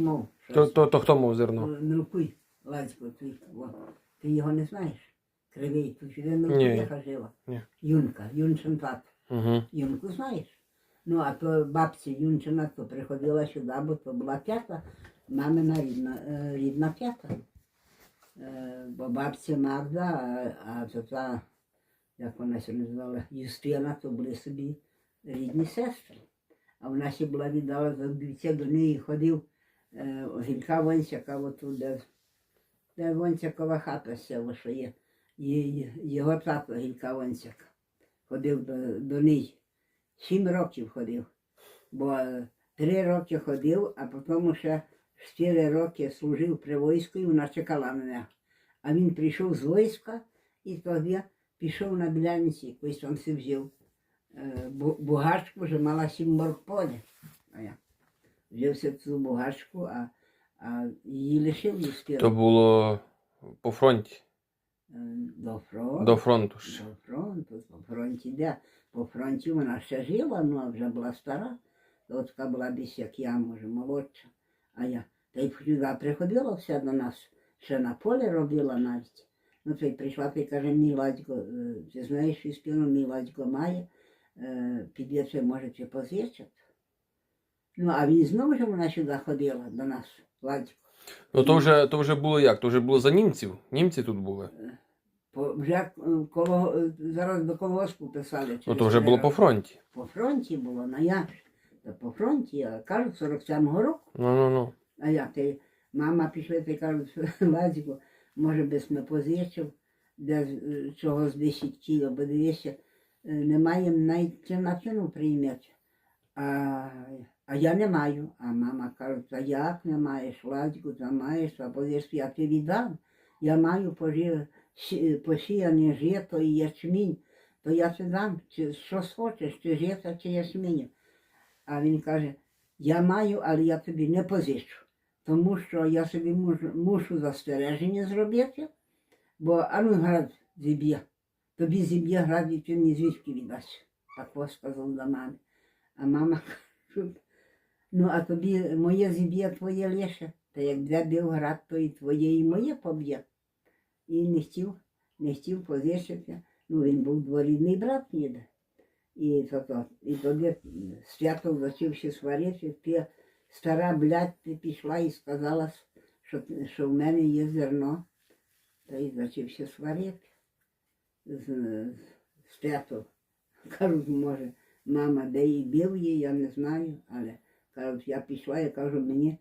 мов. То, щось. то, то хто мов зерно? Милкуй, Ладько, ти, о, ти його не знаєш? Кривий, тут сюди Милкуй Ні. жила. Ні. Юнка, Юнчин тат. Угу. Юнку знаєш? Ну, а то бабця Юнчина то приходила сюди, бо то була п'ята, мамина рідна, е, рідна п'ята. Е, Бо бабця Магда, а, а то та, як вона се називала, Юстина, то були собі рідні сестри. А вона ще була віддала за бійця до неї ходив е, Гілька Вонсяка, отут, де, де Вонсякова хата села, що є. Є- Його тато Гілька Вонсяк ходив до, до неї. Сім років ходив. Бо е, три роки ходив, а потім ще чотири роки служив при війську і вона чекала мене. А він прийшов з війська і тоді пішов на біляниці, якось там си взяв. Е, Бугачку вже мала сім моркполя. Взявся цю бугачку, а, а її лишив їсти То було по фронті. до фронту. До фронту ще. До фронту, по фронті де? По фронті вона ще жила, ну вже була стара. То така була десь як я, може, молодша. А я. Та й сюди приходила все до нас, ще на полі робила навіть. Ну, то й прийшла, та й каже, мій ладько, е, ти знаєш, що спину мій ладько має, е, підійти, можете позичити. Ну, а він знову ж вона сюди ходила до нас, ладько. Ну то вже, то вже було як? То вже було за німців. Німці тут були. По, вже е, коло, е, зараз до колгоспу писали. Ну через то вже було по фронті. По фронті було, на як ж? Та по фронті, я кажу, 47-го року. Ну ну ну. А як ти, мама пішла, ти кажуть, Лазіку, може би ми позичив, де е, чого з 10 кіло, бо дивися, е, не маємо навіть на ціну прийняти. А, а я не маю. А мама каже, та як не маєш, Лазіку, та маєш, а позиш, я ти віддам. Я маю пожи- сі- посіяне жито і ячмінь, то я ти дам, чи що схочеш, чи жито, чи ячмінь. А він каже, я маю, але я тобі не позичу. Тому що я собі мушу, мушу застереження зробити, бо ану град зіб'є. Тобі зіб'є град і ти мені звідки віддасть. Так сказав до мами. А мама каже, ну а тобі моє зіб'є твоє лише. Та як де бив град, то і твоє, і моє поб'є. І не хотів, не хотів позичити. Ну, він був дворідний брат ніде. І, то, то, і тоді свято зачивши сварити, ти стара блядь, ти пішла і сказала, що, що в мене є зерно. Та й зачився сварити. З, свято. Кажуть, може, мама де і бив її, я не знаю, але я пішла, я кажу, мені